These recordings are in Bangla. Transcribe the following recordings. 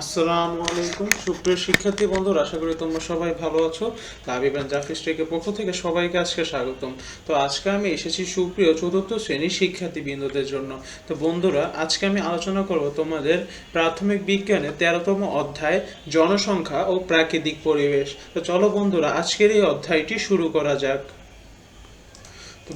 আসসালামু আলাইকুম। সুপ্রিয় শিক্ষার্থী বন্ধুরা, আশা করি তোমরা সবাই ভালো আছো। তাবিবান জাফিস পক্ষ থেকে সবাইকে আজকে স্বাগতম। তো আজকে আমি এসেছি সুপ্রিয় চতুর্থ শ্রেণির শিক্ষার্থী বিন্দুদের জন্য। তো বন্ধুরা, আজকে আমি আলোচনা করব তোমাদের প্রাথমিক বিজ্ঞানের তেরোতম অধ্যায়, জনসংখ্যা ও প্রাকৃতিক পরিবেশ। তো চলো বন্ধুরা, আজকের এই অধ্যায়টি শুরু করা যাক।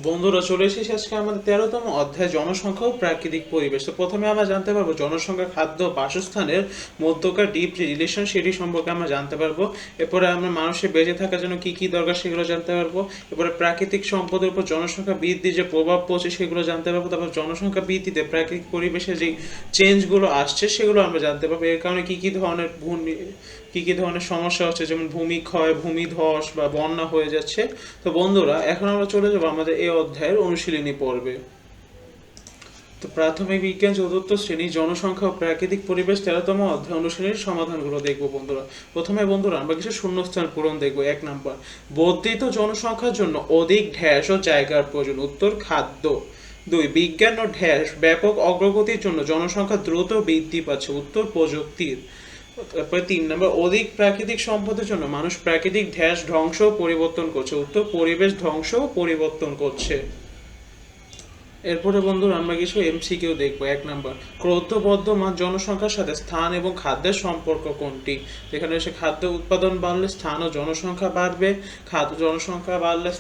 বন্ধুরা, চলে এসেছি আজকে আমাদের তেরোতম অধ্যায় জনসংখ্যা ও প্রাকৃতিক পরিবেশ। তো প্রথমে আমরা জানতে পারব জনসংখ্যা, খাদ্য, বাসস্থানের মধ্যকার ডিপ যে রিলেশন সেটি সম্পর্কে আমরা জানতে পারব। এরপরে আমরা মানুষের বেঁচে থাকার জন্য কি কি দরকার সেগুলো জানতে পারব। এরপরে প্রাকৃতিক সম্পদের উপর জনসংখ্যা বৃদ্ধি যে প্রভাব পড়ছে সেগুলো জানতে পারব। তারপর জনসংখ্যা বৃদ্ধিতে প্রাকৃতিক পরিবেশে যে চেঞ্জগুলো আসছে সেগুলো আমরা জানতে পারব। এর কারণে কি কি ধরনের ভূমি কি কি ধরনের সমস্যা হচ্ছে? যেমন ভূমিক্ষয় ভূমিধস বা বন্যা হয়ে যাচ্ছে। তো বন্ধুরা, এখন আমরা চলে যাব আমাদের এই অধ্যায়ের অনুশীলনী পর্বে। তো প্রাথমিক বিজ্ঞান চতুর্থ শ্রেণি, জনসংখ্যা ও প্রাকৃতিক পরিবেশ তেরোতম অধ্যায় অনুশীলনীর সমাধানগুলো দেখব বন্ধুরা। প্রথমে বন্ধুরা, আমরা কিছু শূন্যস্থান পূরণ দেখব, এক নাম্বার। বর্ধিত জনসংখ্যার জন্য অধিক ঢ্যাস ও জায়গার প্রয়োজন। উত্তর, খাদ্য। দুই, বিজ্ঞান ও ঢ্যাস ব্যাপক অগ্রগতির জন্য জনসংখ্যা দ্রুত বৃদ্ধি পাচ্ছে। উত্তর, প্রযুক্তির। তারপরে তিন নম্বর, অধিক প্রাকৃতিক সম্পদের জন্য মানুষ প্রাকৃতিক ধ্যাস ধ্বংস পরিবর্তন করছে উত্তর পরিবেশ ধ্বংস পরিবর্তন করছে। এরপরে বন্ধুরা আমরা কিছু এমসিকিউ দেখব। এক নাম্বার ক্রৌদ্ধবর্ধমান জনসংখ্যার সাথে স্থান এবং খাদ্যের সম্পর্ক কোনটি? যেখানে এসে খাদ্য উৎপাদন বাড়লে স্থান ও জনসংখ্যা বাড়বে, খাদ্য জনসংখ্যা বাড়লে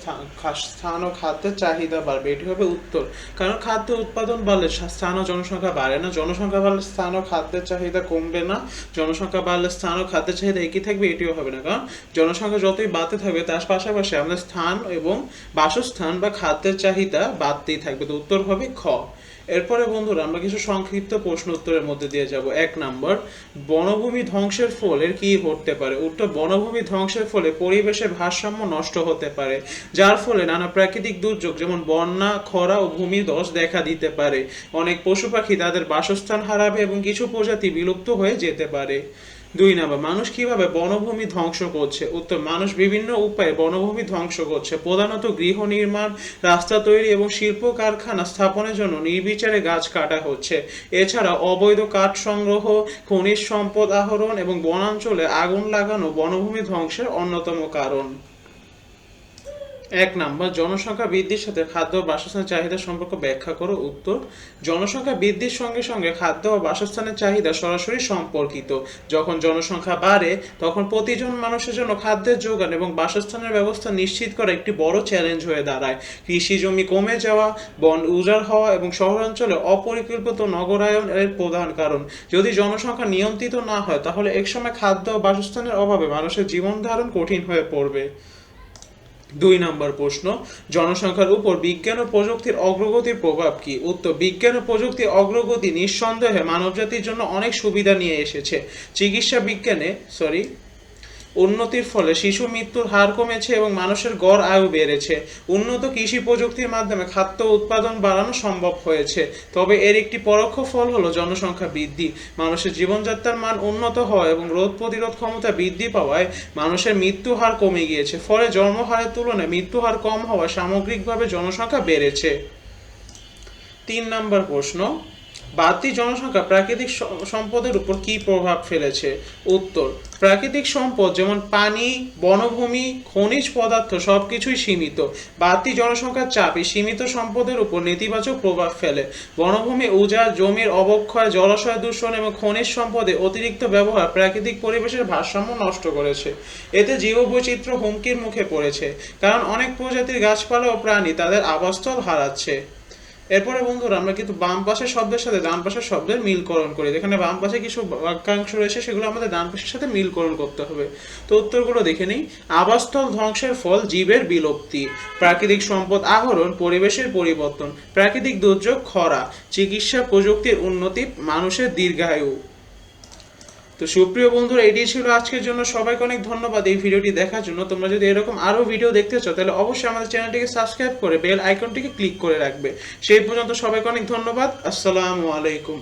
স্থান ও খাদ্যের চাহিদা বাড়বে। এটি হবে উত্তর, কারণ খাদ্য উৎপাদন বাড়লে স্থান ও জনসংখ্যা বাড়ে না। জনসংখ্যা বাড়লে স্থান ও খাদ্যের চাহিদা কমবে না। জনসংখ্যা বাড়লে স্থান ও খাদ্যের চাহিদা একই থাকবে, এটিও হবে না। কারণ জনসংখ্যা যতই বাড়তে থাকবে, তার পাশাপাশি আমাদের স্থান এবং বাসস্থান বা খাদ্যের চাহিদা বাড়তেই থাকবে। তো উত্তর হবে খ। এরপরে বন্ধুরা, আমরা কিছু সংক্ষিপ্ত প্রশ্ন উত্তরের মধ্যে দিয়ে যাব। এক নাম্বার, বনভূমি ধ্বংসের ফলে কি ঘটতে পারে? উত্তর, বনভূমি ধ্বংসের ফলে পরিবেশের ভারসাম্য নষ্ট হতে পারে, যার ফলে নানা প্রাকৃতিক দুর্যোগ, যেমন বন্যা, খরা ও ভূমিধস দেখা দিতে পারে। অনেক পশু পাখি তাদের বাসস্থান হারাবে এবং কিছু প্রজাতি বিলুপ্ত হয়ে যেতে পারে। দুই নাম্বার, মানুষ কীভাবে বনভূমি ধ্বংস করছে? উত্তর, মানুষ বিভিন্ন উপায়ে বনভূমি ধ্বংস করছে। প্রধানত গৃহ নির্মাণ, রাস্তা তৈরি এবং শিল্প কারখানা স্থাপনের জন্য নির্বিচারে গাছ কাটা হচ্ছে। এছাড়া অবৈধ কাঠ সংগ্রহ, খনিজ সম্পদ আহরণ এবং বনাঞ্চলে আগুন লাগানো বনভূমি ধ্বংসের অন্যতম কারণ। এক নাম্বার, জনসংখ্যা বৃদ্ধির সাথে খাদ্য ও বাসস্থানের চাহিদা সম্পর্ক ব্যাখ্যা করো। উত্তর, জনসংখ্যা বৃদ্ধির সঙ্গে সঙ্গে খাদ্য ও বাসস্থানের চাহিদা সরাসরি সম্পর্কিত। যখন জনসংখ্যা বাড়ে, তখন প্রতিজন মানুষের জন্য খাদ্যের যোগান এবং বাসস্থানের ব্যবস্থা নিশ্চিত করা একটি বড় চ্যালেঞ্জ হয়ে দাঁড়ায়। কৃষি জমি কমে যাওয়া, বন উজাড় হওয়া এবং শহরাঞ্চলে অপরিকল্পিত নগরায়ন এর প্রধান কারণ। যদি জনসংখ্যা নিয়ন্ত্রিত না হয়, তাহলে একসময় খাদ্য ও বাসস্থানের অভাবে মানুষের জীবন ধারণ কঠিন হয়ে পড়বে। দুই নম্বর প্রশ্ন, জনসংখ্যার উপর বিজ্ঞান ও প্রযুক্তির অগ্রগতির প্রভাব কি? উত্তর, বিজ্ঞান ও প্রযুক্তির অগ্রগতি নিঃসন্দেহে মানবজাতির জন্য অনেক সুবিধা নিয়ে এসেছে। চিকিৎসা বিজ্ঞানে সরি উন্নতির ফলে শিশু মৃত্যুর হার কমেছে এবং মানুষের গড় আয়ু বেড়েছে। উন্নত কৃষি প্রযুক্তির মাধ্যমে খাদ্য উৎপাদন বাড়ানো সম্ভব হয়েছে। তবে এর একটি পরোক্ষ ফল হলো জনসংখ্যা বৃদ্ধি। মানুষের জীবনযাত্রার মান উন্নত হওয়া এবং রোগ প্রতিরোধ ক্ষমতা বৃদ্ধি পাওয়ায় মানুষের মৃত্যু হার কমে গিয়েছে। ফলে জন্মহারের তুলনায় মৃত্যু হার কম হওয়ায় সামগ্রিকভাবে জনসংখ্যা বেড়েছে। তিন নম্বর প্রশ্ন বাড়তি জনসংখ্যা প্রাকৃতিক সম্পদের উপর কি প্রভাব ফেলেছে? উত্তর, প্রাকৃতিক সম্পদ যেমন পানি, বনভূমি, খনিজ পদার্থ সবকিছুই সীমিত। বাড়তি জনসংখ্যার চাপ সীমিত সম্পদের উপর নেতিবাচক প্রভাব ফেলে। বনভূমি, উজাড়, জমির অবক্ষয়, জলাশয় দূষণ এবং খনিজ সম্পদে অতিরিক্ত ব্যবহার প্রাকৃতিক পরিবেশের ভারসাম্য নষ্ট করেছে। এতে জীববৈচিত্র্য হুমকির মুখে পড়েছে, কারণ অনেক প্রজাতির গাছপালা ও প্রাণী তাদের আবাসস্থল হারাচ্ছে। এরপরে বন্ধুরা, আমরা কিন্তু বাম পাশের শব্দের সাথে ডান পাশের শব্দের মিলকরণ করি। যেখানে বাম পাশে কিছু বাক্যাংশ রয়েছে, সেগুলো আমাদের ডান পাশের সাথে মিলকরণ করতে হবে। তো উত্তরগুলো দেখে নিই। আবাসস্থল ধ্বংসের ফল জীবের বিলুপ্তি, প্রাকৃতিক সম্পদ আহরণ, পরিবেশের পরিবর্তন, প্রাকৃতিক দুর্যোগ খরা, চিকিৎসা প্রযুক্তির উন্নতি, মানুষের দীর্ঘায়ু। তো সুপ্রিয় বন্ধুরা এটি ছিল আজকের জন্য। সবাইকে অনেক ধন্যবাদ এই ভিডিওটি দেখার জন্য। তোমরা যদি এরকম আরও ভিডিও দেখতে চাও, তাহলে অবশ্যই আমাদের চ্যানেলটিকে সাবস্ক্রাইব করে বেল আইকনটিকে ক্লিক করে রাখবে। সেই পর্যন্ত সবাইকে অনেক ধন্যবাদ। আসসালামু আলাইকুম।